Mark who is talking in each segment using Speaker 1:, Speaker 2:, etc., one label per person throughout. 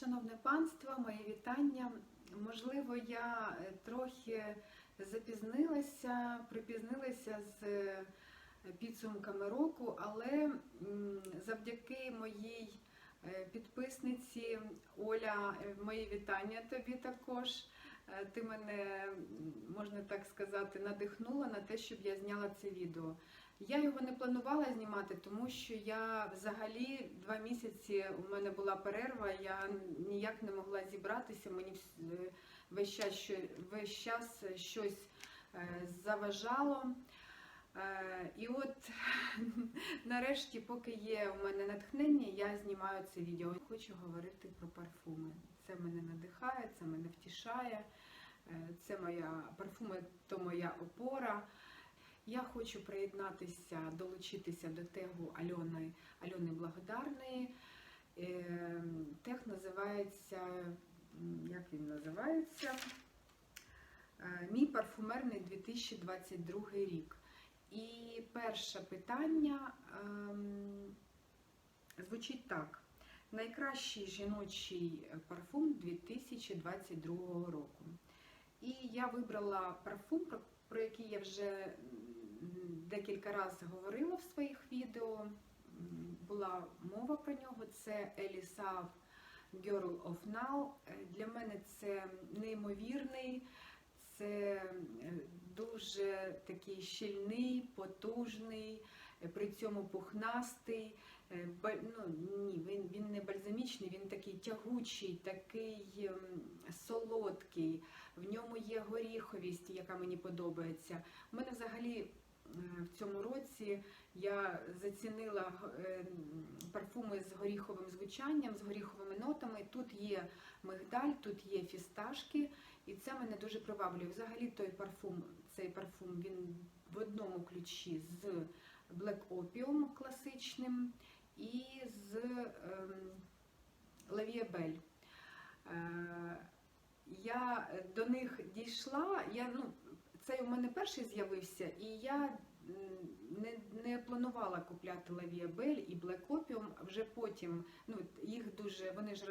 Speaker 1: Шановне панство, мої вітання. Можливо, я е, трохи запізнилася, припізнилася з е, підсумками року, але завдяки моїй е, підписниці Оля, мої вітання тобі також. Ти мене, можна так сказати, надихнула на те, щоб я зняла це відео. Я його не планувала знімати, тому що я взагалі два місяці у мене була перерва, я ніяк не могла зібратися, мені весь час, весь час щось е, заважало. Е, І от нарешті, поки є у мене натхнення, я знімаю це відео. Хочу говорити про парфуми. Це мене надихає, це мене втішає. Е, Це моя парфуми, то моя опора. Я хочу приєднатися, долучитися до тегу Альони, Альони Благодарної. Е, Тег називається, як він називається? Е, Мій парфумерний 2022 рік. І перше питання ем, звучить так: найкращий жіночий парфум 2022 року. І я вибрала парфум, про, який я вже декілька разів говорила в своїх відео. Була мова про нього. Це Елісав Girl of Now. Е, Для мене це неймовірний, це е, дуже такий щільний, потужний, е, при цьому пухнастий. Ну, ні, він, він не бальзамічний, він такий тягучий, такий ем, солодкий. В ньому є горіховість, яка мені подобається. У мене взагалі в цьому році я зацінила е, парфуми з горіховим звучанням, з горіховими нотами. Тут є мигдаль, тут є фісташки, і це мене дуже приваблює. Взагалі той парфум, цей парфум він в одному ключі з Black Opium класичним і з ем, Vie Belle. Е, Я до них дійшла. Я, ну, цей у мене перший з'явився, і я не, не планувала купляти Belle і Black Opium, вже потім ну, їх дуже, вони ж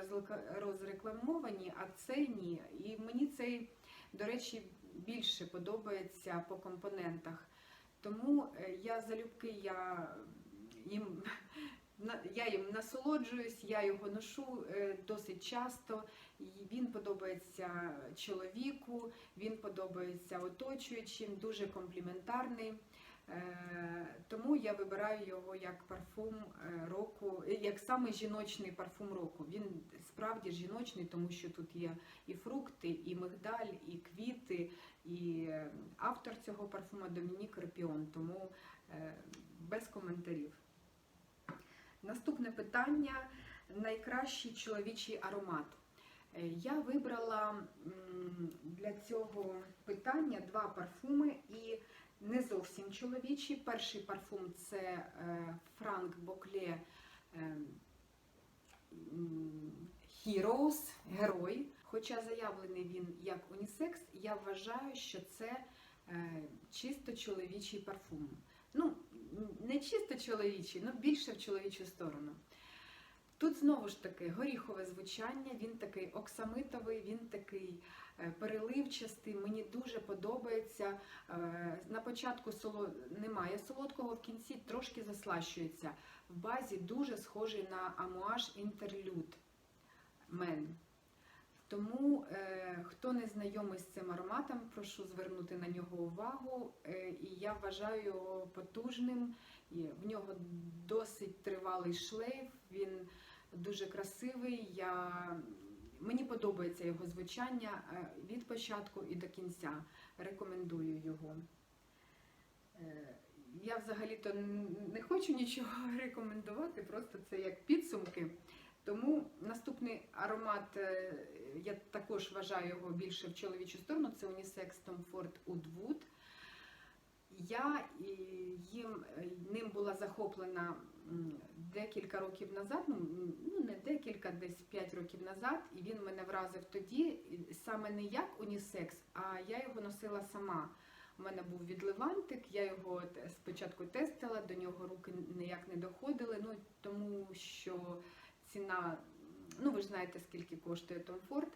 Speaker 1: розрекламовані, а цей ні. І мені цей, до речі, більше подобається по компонентах. Тому е, я залюбки я їм я їм насолоджуюсь, я його ношу е, досить часто. Він подобається чоловіку, він подобається оточуючим, дуже компліментарний. Е, Тому я вибираю його як парфум е, року, як саме жіночний парфум року. Він справді жіночний, тому що тут є і фрукти, і мигдаль, і квіти, і автор цього парфума Домінік Репіон. Тому без коментарів. Наступне питання: найкращий чоловічий аромат. Е, Я вибрала для цього питання два парфуми і не зовсім чоловічі. Перший парфум це е, Франк Бокле Heroes, герой. Хоча заявлений він як унісекс, я вважаю, що це е, чисто чоловічий парфум. Ну, не чисто чоловічий, але більше в чоловічу сторону. Тут знову ж таки горіхове звучання, він такий оксамитовий, він такий е, переливчастий, мені дуже подобається. Е, На початку соло... немає солодкого, в кінці трошки заслащується. В базі дуже схожий на амуаж інтерлюд мен. Тому, е, хто не знайомий з цим ароматом, прошу звернути на нього увагу. Е, і я вважаю його потужним. В нього досить тривалий шлейф, він дуже красивий. Я... Мені подобається його звучання е, від початку і до кінця. Рекомендую його. Я взагалі-то не хочу нічого рекомендувати, просто це як підсумки. Тому наступний аромат, е, я також вважаю його більше в чоловічу сторону, це унісекс Tom Ford Oud Я е, їм, е, ним була захоплена декілька років назад, ну, ну не декілька, десь 5 років назад, і він мене вразив тоді, саме не як унісекс, а я його носила сама. У мене був відливантик, я його спочатку тестила, до нього руки ніяк не доходили, ну тому що ціна ну ви ж знаєте, скільки коштує Tom Ford,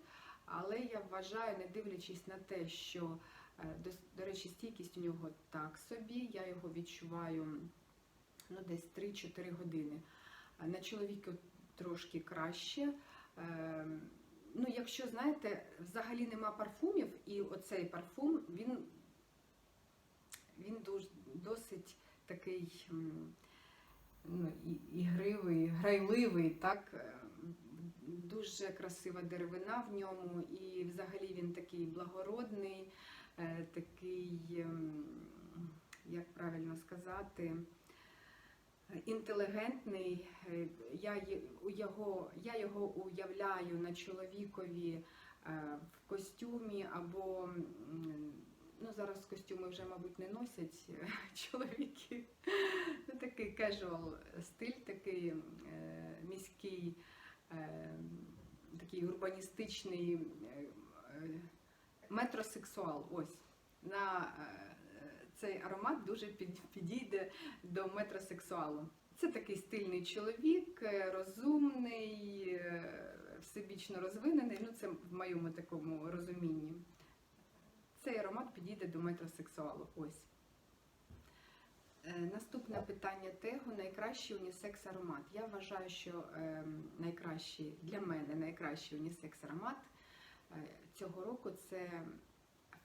Speaker 1: але я вважаю, не дивлячись на те, що, е, до, до речі, стійкість у нього так собі, я його відчуваю ну, десь 3-4 години. На чоловіка трошки краще. Е, Ну, якщо знаєте, взагалі нема парфумів, і оцей парфум, він, він дуже, досить такий ігривий, грайливий, так? е, Дуже красива деревина в ньому, і взагалі він такий благородний, е, такий, ем, як правильно сказати, інтелігентний. Е, Я його, я його уявляю на чоловікові в костюмі або ну зараз костюми вже, мабуть, не носять е, чоловіки. Ну, такий casual стиль, такий е, міський, е, такий урбаністичний е, е, метросексуал. Ось на е, цей аромат дуже під- підійде до метросексуалу. Це такий стильний чоловік, е, розумний, всебічно розвинений. Ну, це в моєму такому розумінні. Цей аромат підійде до метросексуалу. Ось. Е, Наступне питання тегу найкращий унісекс аромат. Я вважаю, що е, найкращий для мене найкращий унісекс аромат е, цього року це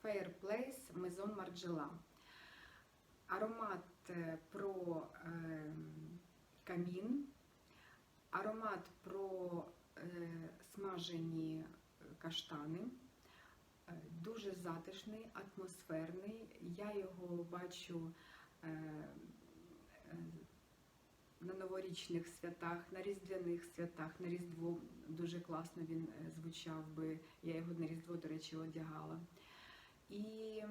Speaker 1: Fairplace Maison Margiela. Аромат е, про е, камін, аромат про смажені каштани. Е, Дуже затишний, атмосферний. Я його бачу е, е, на новорічних святах, на різдвяних святах, на Різдво дуже класно він звучав би. Я його на Різдво, до речі, одягала. І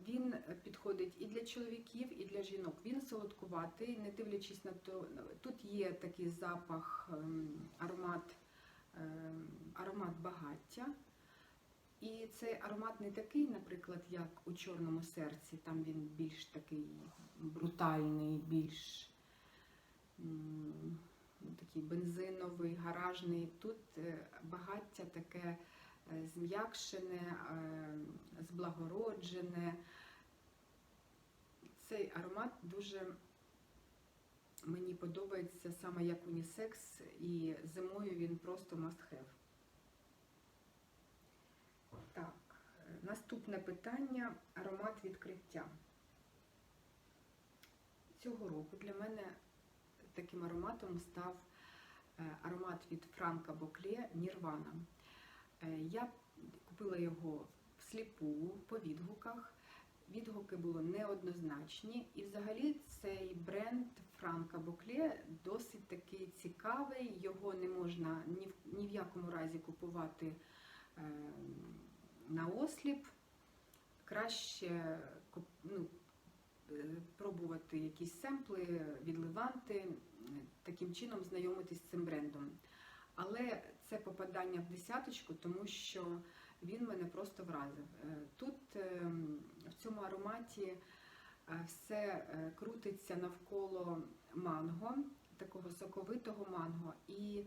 Speaker 1: він підходить і для чоловіків, і для жінок. Він солодкуватий, не дивлячись на то, тут є такий запах, ем, аромат, ем, аромат багаття. І цей аромат не такий, наприклад, як у чорному серці. Там він більш такий брутальний, більш ну, такий бензиновий, гаражний. Тут е, багаття таке е, зм'якшене, е, зблагороджене. Цей аромат дуже мені подобається саме як унісекс, і зимою він просто must have. Так, е, наступне питання аромат відкриття. Цього року для мене таким ароматом став е, аромат від Франка Бокле Нірвана. Е, Я купила його всліпу по відгуках. Відгуки були неоднозначні, і взагалі цей бренд Франка Бокле досить такий цікавий. Його не можна ні в, ні в якому разі купувати е, на осліп. Краще ну, е, пробувати якісь семпли, відливанти, е, таким чином знайомитись з цим брендом. Але це попадання в десяточку, тому що він мене просто вразив. Е, Тут в цьому ароматі все крутиться навколо манго, такого соковитого манго, і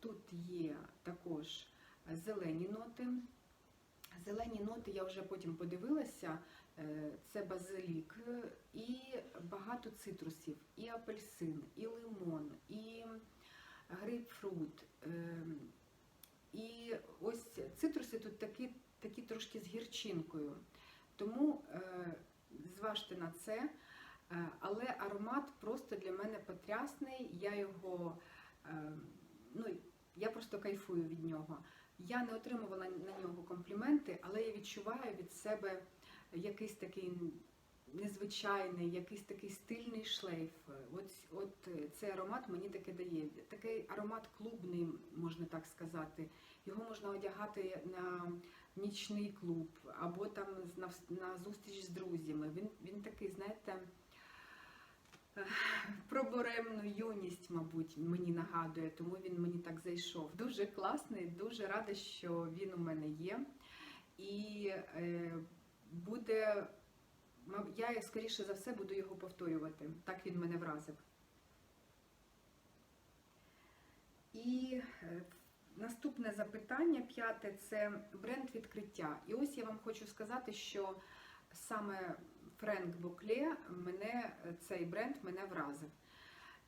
Speaker 1: тут є також зелені ноти. Зелені ноти я вже потім подивилася. е, Це базилік е, і багато цитрусів, і апельсин, і лимон, і грейпфрут. е, І ось цитруси тут такі, такі трошки з гірчинкою. Тому зважте на це. Але аромат просто для мене потрясний. Я його, ну, я просто кайфую від нього. Я не отримувала на нього компліменти, але я відчуваю від себе якийсь такий незвичайний, якийсь такий стильний шлейф. От, от цей аромат мені таке дає. Такий аромат клубний, можна так сказати. Його можна одягати на нічний клуб або там на, зустріч з друзями. Він, він такий, знаєте, про буремну юність, мабуть, мені нагадує, тому він мені так зайшов. Дуже класний, дуже рада, що він у мене є. І е, буде, я скоріше за все буду його повторювати. Так він мене вразив. І е, наступне запитання, п'яте, це бренд відкриття. І ось я вам хочу сказати, що саме Френк Букле мене цей бренд мене вразив.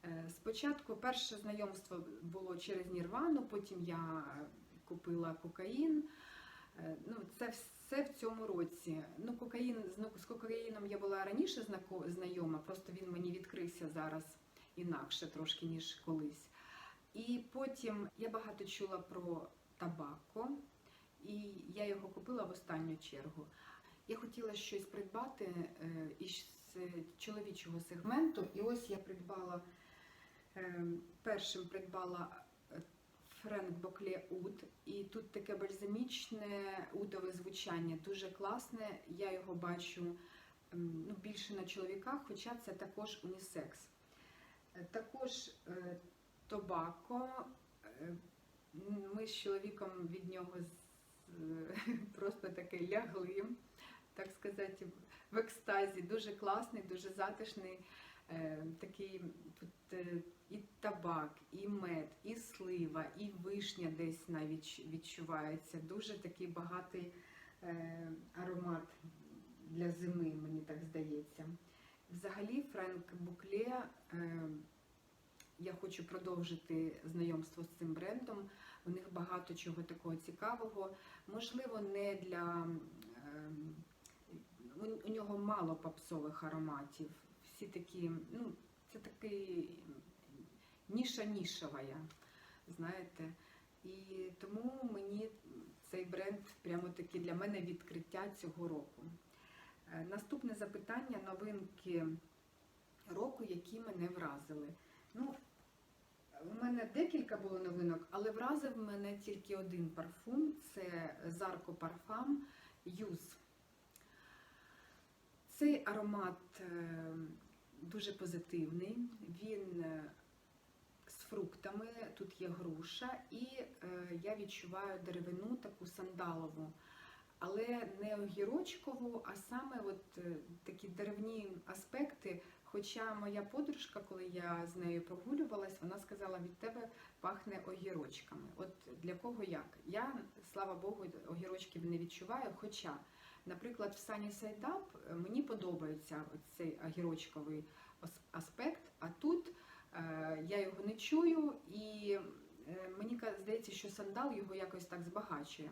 Speaker 1: Е, Спочатку перше знайомство було через Нірвану, потім я купила кокаїн. Е, Ну, це все в цьому році. Ну, кокаїн з ну, з кокаїном я була раніше знайома, просто він мені відкрився зараз інакше трошки, ніж колись. І потім я багато чула про табако, і я його купила в останню чергу. Я хотіла щось придбати е, із чоловічого сегменту, і ось я придбала е, першим придбала е, Френк Бокле Уд, і тут таке бальзамічне удове звучання, дуже класне. Я його бачу ну, більше на чоловіках, хоча це також унісекс. Е, Також е, Тобако. е, Ми з чоловіком від нього е, просто таки лягли, так сказати, в екстазі. Дуже класний, дуже затишний. Е, Такий тут е, і табак, і мед, і слива, і вишня десь навіть відчувається. Дуже такий багатий е, аромат для зими, мені так здається. Взагалі, Френк Букле, я хочу продовжити знайомство з цим брендом. У них багато чого такого цікавого. Можливо, не для ем, у, нього мало попсових ароматів. Всі такі, ну, це такий ніша нішова, знаєте. І тому мені цей бренд прямо таки для мене відкриття цього року. Е, Наступне запитання новинки року, які мене вразили. Ну, у мене декілька було новинок, але вразив мене тільки один парфум це Zarco Parfum Youth. Цей аромат е, дуже позитивний. Він е, з фруктами, тут є груша, і е, я відчуваю деревину таку сандалову, але не огірочкову, а саме от такі деревні аспекти. Хоча моя подружка, коли я з нею прогулювалась, вона сказала, від тебе пахне огірочками. От для кого як? Я, слава Богу, огірочків не відчуваю. Хоча, наприклад, в Side Up мені подобається цей огірочковий аспект, а тут е, я його не чую, і е, мені здається, що сандал його якось так збагачує.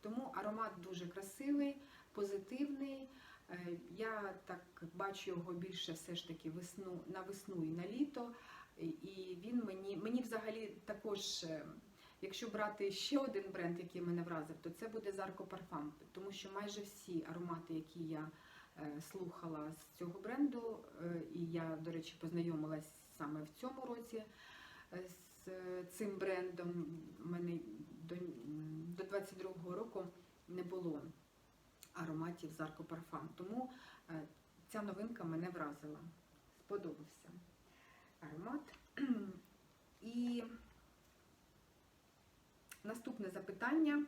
Speaker 1: Тому аромат дуже красивий, позитивний. Е, Я так бачу його більше все ж таки весну, на весну і на літо. І- він мені, мені взагалі також, якщо брати ще один бренд, який мене вразив, то це буде Zarco Parfum, тому що майже всі аромати, які я е, слухала з цього бренду, е, і я, до речі, познайомилась саме в цьому році е, з цим брендом. У мене до, до 22-го року не було ароматів Zarco Parfum. Тому ця новинка мене вразила. Сподобався аромат. І наступне запитання.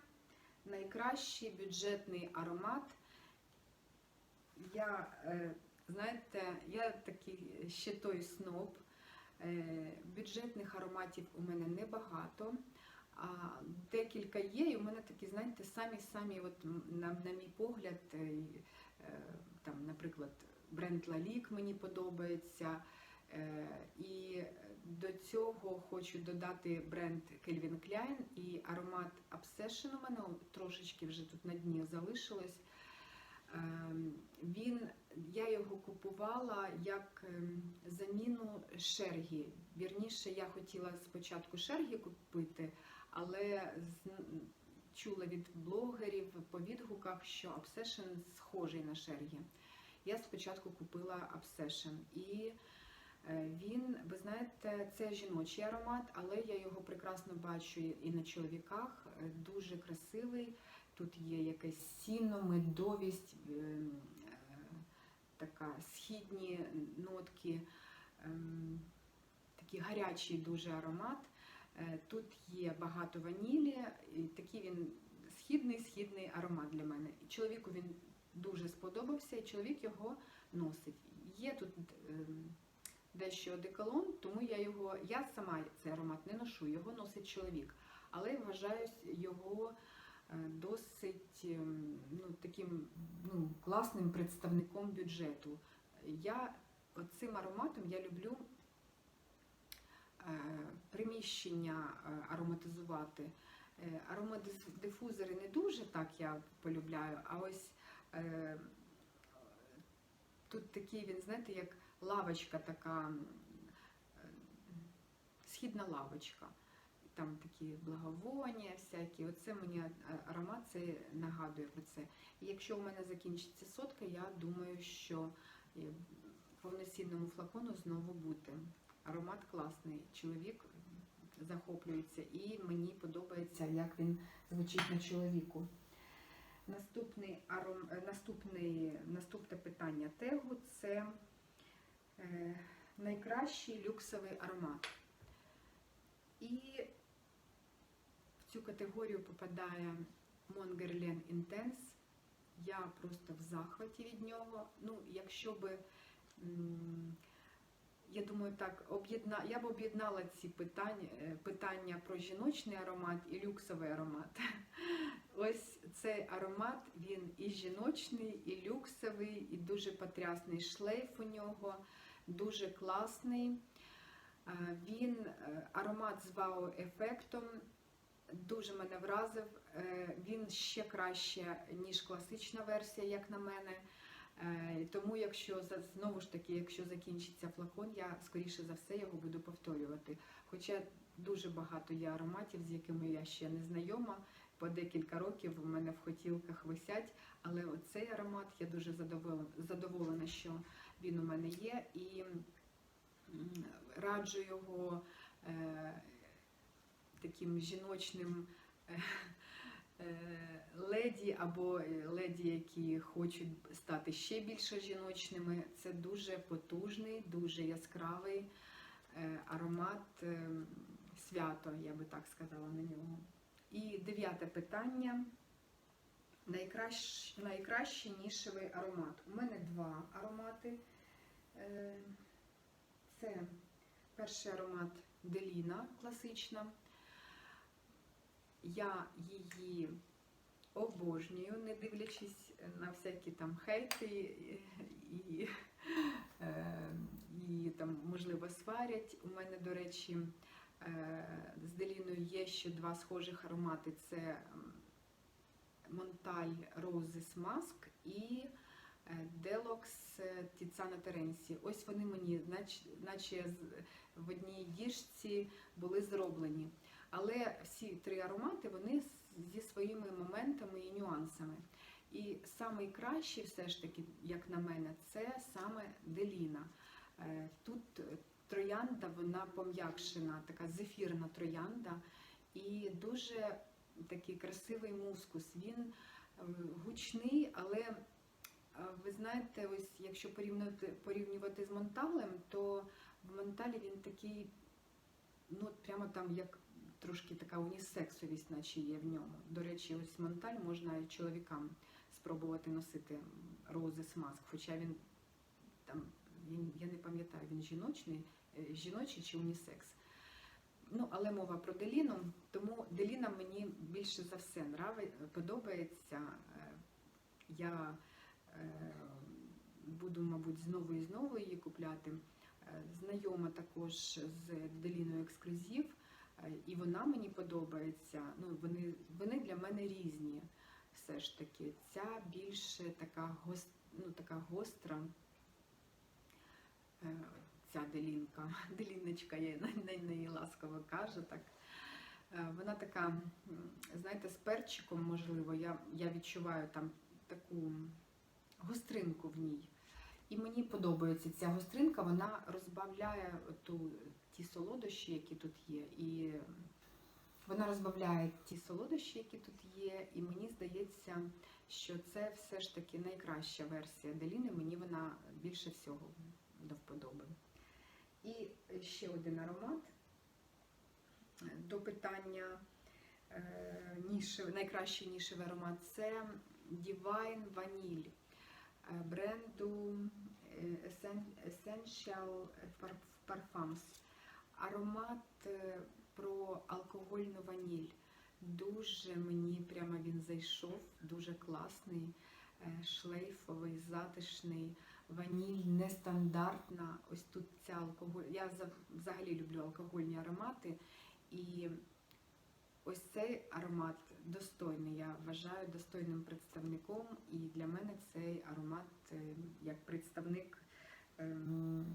Speaker 1: Найкращий бюджетний аромат. Я, е, знаєте, я такий ще той сноб. Е, Бюджетних ароматів у мене небагато. А декілька є, і у мене такі, знаєте, самі-самі, от на, на мій погляд, е, там, наприклад, бренд Лалік мені подобається. Е, І до цього хочу додати бренд Calvin Klein і аромат Obsession у мене трошечки вже тут на дні залишилось. Ем, Він, я його купувала як ем, заміну шергі. Вірніше, я хотіла спочатку шергі купити, але чула від блогерів по відгуках, що Obsession схожий на шергі. Я спочатку купила Obsession і е, він, ви знаєте, це жіночий аромат, але я його прекрасно бачу і на чоловіках. Е, Дуже красивий. Тут є якась сіно, медовість, ем, е, така східні нотки, ем, такий гарячий дуже аромат. Е, Тут є багато ванілі, і такий він східний східний аромат для мене. Чоловіку він дуже сподобався, і чоловік його носить. Є тут ем, дещо одеколон, тому я його, я сама цей аромат не ношу, його носить чоловік. Але вважаю його е, досить ем, ну, таким ну, класним представником бюджету. Я цим ароматом я люблю е, приміщення е, ароматизувати. Е, Аромадифузори не дуже так я полюбляю, а ось е, тут такий він, знаєте, як лавочка така, е, східна лавочка. Там такі благовоння всякі. Оце мені е, аромат це нагадує про це. І якщо у мене закінчиться сотка, я думаю, що е, повноцінному флакону знову бути. Аромат класний. Чоловік захоплюється і мені подобається, як він звучить на чоловіку. Наступний аром... е, наступний... наступне питання тегу це найкращий люксовий аромат. І в цю категорію попадає Montguerlain Intense. Я просто в захваті від нього. Ну, якщо би, я думаю, так, об'єдна... я б об'єднала ці питання, е, питання про жіночний аромат і люксовий аромат. Ось цей аромат, він і жіночний, і люксовий, і дуже потрясний шлейф у нього, дуже класний. Він е, аромат з вау-ефектом, дуже мене вразив. Е, Він ще краще, ніж класична версія, як на мене. Е, Тому, якщо знову ж таки, якщо закінчиться флакон, я скоріше за все його буду повторювати. Хоча дуже багато є ароматів, з якими я ще не знайома. По декілька років у мене в хотілках висять, але оцей аромат я дуже задоволена, що він у мене є, і раджу його е, таким жіночним е, е, леді або леді, які хочуть стати ще більше жіночними. Це дуже потужний, дуже яскравий аромат свято, я би так сказала на нього. І дев'яте питання. Найкращ, найкращий нішевий аромат. У мене два аромати. Е, Це перший аромат Деліна класична. Я її обожнюю, не дивлячись на всякі там хейти і, е, і там, можливо, сварять. У мене, до речі, е, з Деліною є ще два схожих аромати: це Монталь Roses Mask і Deluxe Тіцана Теренсі. Ось вони мені, наче, в одній діжці були зроблені. Але всі три аромати вони зі своїми моментами і нюансами. І найкращий, все ж таки, як на мене, це саме Деліна. Е, Тут троянда, вона пом'якшена, така зефірна троянда, і дуже такий красивий мускус. Він е, гучний, але е, ви знаєте, ось якщо порівнювати, порівнювати з Монталем, то в Монталі він такий, ну от прямо там як трошки така унісексовість, наче є в ньому. До речі, ось Монталь можна чоловікам спробувати носити рози смазк, хоча він там, він, я не пам'ятаю, він жіночний, е, жіночий чи унісекс. Ну, але мова про Деліну, тому Деліна мені більше за все нрави, подобається. Е, Я е, буду, мабуть, знову і знову її купляти. Е, Знайома також з Деліною ексклюзив, і вона мені подобається. Ну, вони, вони для мене різні. Все ж таки, ця більше така, гос, ну, така гостра. Ця делінка, деліночка, я на на неї ласково кажу. Так. Е, Вона така, знаєте, з перчиком, можливо, я, я відчуваю там таку гостринку в ній. І мені подобається ця гостринка, вона розбавляє ту, ті солодощі, які тут є. І вона розбавляє ті солодощі, які тут є. І мені здається, що це все ж таки найкраща версія Деліни. Мені вона більше всього до вподоби. І ще один аромат до питання е, нішев, найкращий нішевий аромат це Divine Vanille е, бренду е, Essential Parfums. Аромат про алкогольну ваніль. Дуже мені прямо він зайшов, дуже класний, шлейфовий, затишний, ваніль нестандартна. Ось тут ця алкоголь. Я за- взагалі люблю алкогольні аромати. І ось цей аромат достойний. Я вважаю достойним представником. І для мене цей аромат е, як представник ем,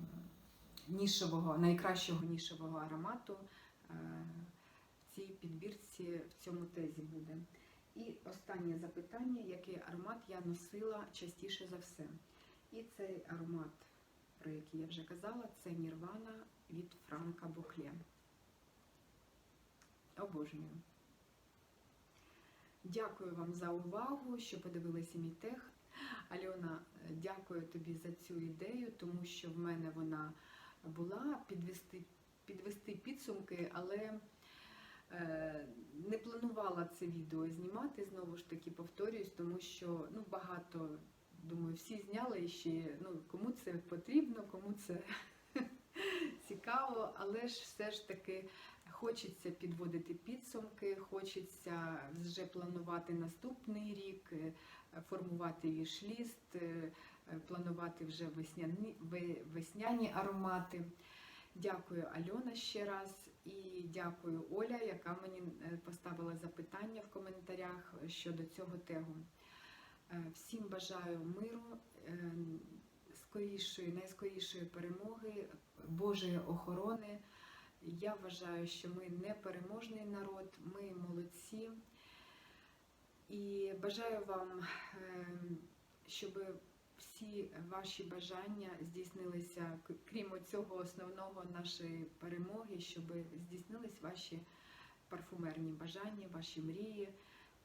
Speaker 1: нішевого, найкращого нішевого аромату е, в цій підбірці в цьому тезі буде. І останнє запитання, який аромат я носила частіше за все. І цей аромат, про який я вже казала, це Нірвана від Франка Букле. Обожнюю. Дякую вам за увагу, що подивилися мій тех. Альона, дякую тобі за цю ідею, тому що в мене вона була підвести, підвести підсумки, але е, не планувала це відео знімати. Знову ж таки повторюсь, тому що ну, багато, думаю, всі зняли ще ну, кому це потрібно, кому це цікаво, але ж все ж таки хочеться підводити підсумки, хочеться вже планувати наступний рік, е, формувати вішліст, е, планувати вже весняні, весняні аромати. Дякую Альона ще раз і дякую Оля, яка мені е, поставила запитання в коментарях щодо цього тегу. Е, Всім бажаю миру, е, скорішої, найскорішої перемоги, Божої охорони. Я вважаю, що ми непереможний народ, ми молодці. І бажаю вам, ем, щоб всі ваші бажання здійснилися, крім цього основного нашої перемоги, щоб здійснились ваші парфумерні бажання, ваші мрії.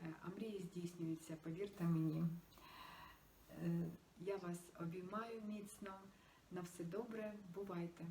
Speaker 1: Е, А мрії здійснюються, повірте мені. Е, Я вас обіймаю міцно. На все добре, бувайте!